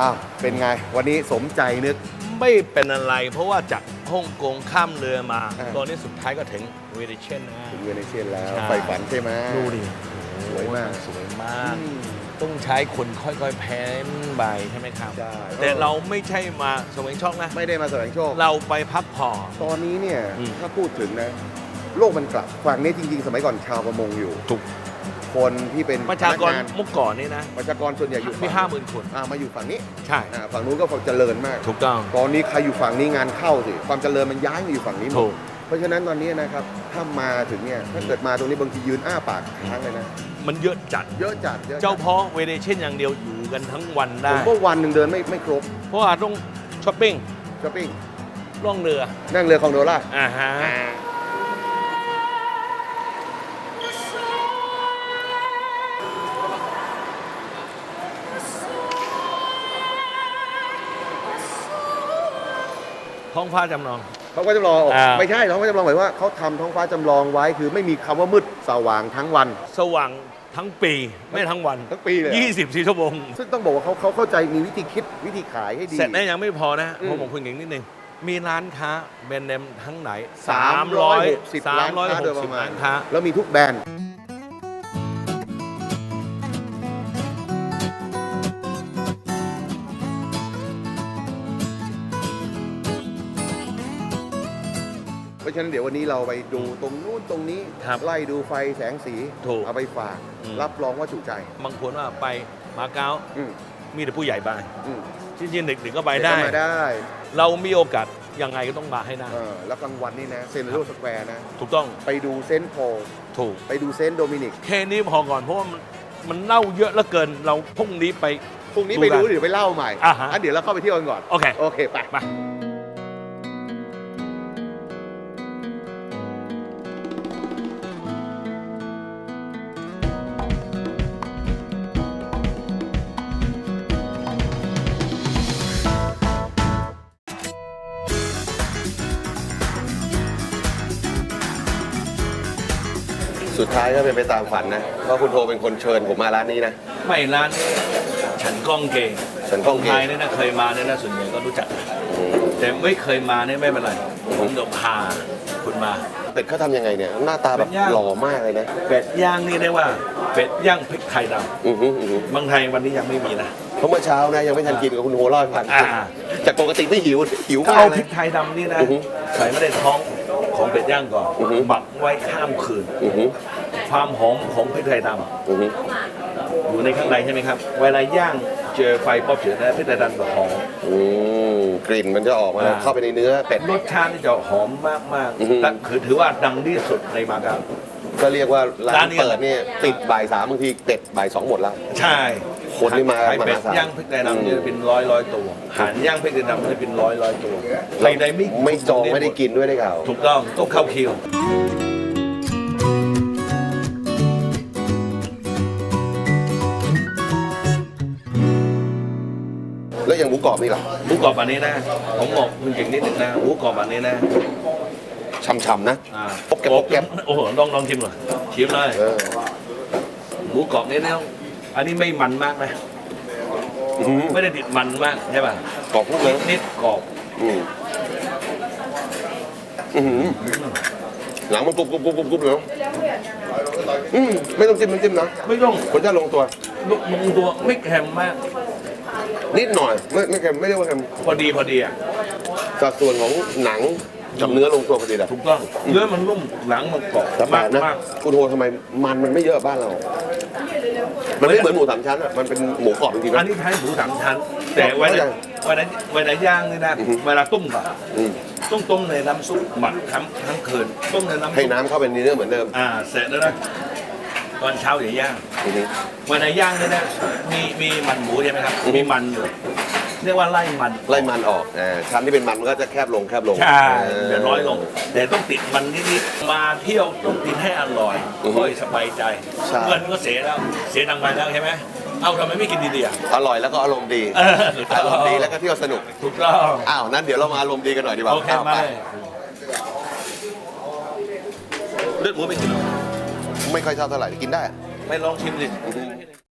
อ้าวเป็นไง วันนี้สมใจนึก ไม่เป็นอะไร เพราะว่าจากฮ่องกงข้ามเรือมา อ่า ตอนนี้สุดท้ายก็ถึงเวเดเชนนะ ถึงเวเนเชียนแล้วใช่ ไฟฝันใช่ไหม ดูดิสวยมาก สวยมาก อืม ต้องใช้คนค่อยๆแพ้นใบใช่ไหมครับ ใช่ แต่เราไม่ใช่มาแสวงโชคนะ ไม่ได้มาแสวงโชค เราไปพักผ่อน ตอนนี้เนี่ยอืม ถ้าพูดถึงนะ โลกมันกลับฝั่งนี้จริง ๆ สมัยก่อนชาวประมงอยู่ ถูก คนที่เป็นประชากรพนังนเมื่อก่อนนี่นะประชากรส่วนใหญ่อยู่มีฝั่งห้าหมื่นคน อ่ามาอยู่ฝั่งนี้ใช่ อ่าฝั่งนู้นก็เจริญมาก ถูกต้อง ตอนนี้ใครอยู่ฝั่งนี้งานเข้าสิความเจริญมันย้ายมาอยู่ฝั่งนี้หมถูดก เพราะฉะนั้นตอนนี้นะครับถ้ามาถึงเนี่ยถ้าเกิดมาตรงนี้บางทียืนอ้าปากค้างเลยนะมันเยอะจัด เยอะจัดเยอะจัดเจ้าพ่อเวเดเชนอย่างเดียวอยู่กันทั้งวันได้ผมว่าวันหนึ่งเดินไม่ไม่ครบเพราะว่าต้องช้อปปิ้งช้อปปิ้งล่องเรือ นั่งเรือคองโดล่าอ่าฮะ ท้องฟ้าจำลอง ท้องฟ้าจำลองอ่า ไม่ใช่ท้องฟ้าจำลองหมายว่าเขาทำท้องฟ้าจำลองไว้คือไม่มีคำว่ามืดสว่างทั้งวัน สว่างทั้งปีไม่ทั้งวันทั้งปีเลยเหรอ 24ชั่วโมง ซึ่งต้องบอกว่าเขาเขาเข้าใจมีวิธีคิดวิธีขายให้ดี เสร็จแล้วยังไม่พอนะอืมผมบอกคุณเก่งนิดนึง มีร้านค้าแบรนด์เนมทั้งไหน360 300ร้านค้าโดยประมาณร้านค้า แล้วมีทุกแบรนด์ะฉะนั้นเดี๋ยววันนี้เราไปดูตรงนู้นตรงนี้ ครับไล่ดูไฟแสงสีถูกเอาไปฝาก อืม รับรองว่าจุใจบางคนว่าไปมาเก๊าอืมมีแต่ผู้ใหญ่ไปอืมจริงๆเด็กๆก็ไปได้ เยวก็มาได้เรามีโอกาสยังไงก็ต้องมาให้ได้เออแล้วกลางวันนี่นะเซนต์โรสแควร์นะ ถูกต้องไปดูเซนต์โพลถูก ไปดูเซนต์โดมินิกแค่นี้พอก่อนเพราะว่ามันมันเน่าเยอะเหลือเกินเราพรุ่งนี้ไป พรุ่งนี้ดูไปกันดูเดี๋ยวไปเล่าใหม่อ่าฮะ นเดี๋ยวเราเข้าไปเที่ยวกันก่อน โอเค โอเค ไป ไป สุดท้ายก็เป็นไปตามฝันนะเพราะคุณโทเป็นคนเชิญผมมาร้านนี้นะ ไม่ร้านนี้ฉันก้องเกงฉันก้องเกงไทยเนี่ยนะเคยมาเนี่ยนะส่วนใหญ่ก็รู้จักแต่ไม่เคยมาเนี่ยไม่เป็นไรผมจะพาคุณมา เป็ดเขาทำยังไงเนี่ย หน้าตาแบบเป็ดย่าง หล่อมากเลยนะเป็ดย่างนี่เรียกว่า เป็ดย่างพริกไทยดอือหืออือหือำบางไทยวันนี้ยังไม่มีนะ เพราะเมื่อเช้านะยังไม่ทันกินกับคุณโฮเล่าให้ฟังอ่า จากปกติไม่หิวหิวก็มากเอาเลพริย กไทยดำนี่นะอือฮึ ใส่ไม่ได้ท้อง ของเป็ดย่างก่อนอือฮึ หมักไว้ข้ามคืน อือหือความหอมของพริกไทยดอือหือำอยู่ในข้างในใช่ไหมครับ เวลาย่างเจอไฟป๊อปเฉยนะพริกไทยดำกับหอม อืมกลิ่นมันจะออกมาอ่า เข้าไปในเนื้อเป็ด รสชาตินี่จะหอมมากอือฮึ ๆและคือถือว่าดังที่สุดในมาเก๊า ก็เรียกว่าร้าร้านนนี้เปิดเนี่ยปิดบ่ายสามบางทีเป็ดบ่ายสองหมดแล้ว ใช่ คนนี่มาขายเป็ดมหาศาลย่างพริกไทยดำเนี่ยเป็นร้อยร้อยตัวหานย่างพริกไทยดำเนี่ยเป็นร้อยร้อยตัวใครใดไม่ไม่จองไม่ได้กินด้วยได้ข่าวถูกต้องต้องเข้าคิว แล้วอย่างหมูกรอบนี่ล่ะหมูกรอบอันนี้นะ ผมบอกคุณเก่งนิดหนึ่งนะหมูกรอบอันนี้นะช่ำๆนะอ่าป๊อกแก๊บป๊อกแก๊บโอ้โหลองลองชิมหน่อยชิมเลยเออหมูกรอบนี่นะ อันนี้ไม่มันมากนะอื้อหือไม่ได้ติดมันมากใช่ป่ะกรอบพวกเลยนิดกรอบอืมอื้อหือหลังมันกรุบกรุบกรุบกรุบกรุบเลยเนอะอืมไม่ต้องจิ้มน้ำจิ้มนะไม่ต้องคนจะลงตัว ลุกลงตัวไม่เค็มมาก นิดหน่อยไม่ไม่เค็มไม่เรียกว่าเค็มพอดีพอดีอะสัดส่วนของหนัง กับเนื้อลงตัวพอดีแหละถูกต้องเนื้อมันนุ่มหนังมันกรอบแต่แปลมากกนะมากคุณโททำไมมันมันไม่เยอะบ้านเรา มันไม่เหมือนหมูสามชั้นอะมันเป็นหมูกรอบจริงๆอันนะ นี้ใช้หมูสามชั้น แต่เวลาเวลาเวลาย่างนี่นะอือฮึ เวลาต้มก่อนอืมต้องต้มในน้ำซุปหมักทั้งทั้งคืนต้มในน้ำซุปให้น้ำเข้าไปในเนื้อเหมือนเดิมอ่าเสร็จแล้วนะตอนเช้าอย่าย่าง อือหือเวลาย่างนี่นะมีมีมันหมูใช่ไหมครับ อือฮึมีมันอยู่ เรียกว่าไล่มันไล่มันออกอ่าชั้นที่เป็นมันมันก็จะแคบลงแคบลงใช่ออเดี๋ยวน้อยลง แต่ต้องติดมันนิดๆมาเที่ยวต้องกินให้อร่อยอือฮึค่อยสบายใจใช่เงินก็เสียแล้วเสียตังค์ไปแล้วใช่ไหมเอาทำไมไม่กินดีๆอะอร่อยแล้วก็อารมณ์ดีเออถูกต้องอารมณ์ดีแล้วก็เที่ยวสนุกถูกต้องอ้าวนั้นเดี๋ยวเรามาอารมณ์ดีกันหน่อยดีกว่าโอเคอ้าวมาไปเลยเลือดหมูไม่กินหรอไม่ค่อยชอบเท่าไหร่กินได้ ไม่ลองชิมดิอือฮึ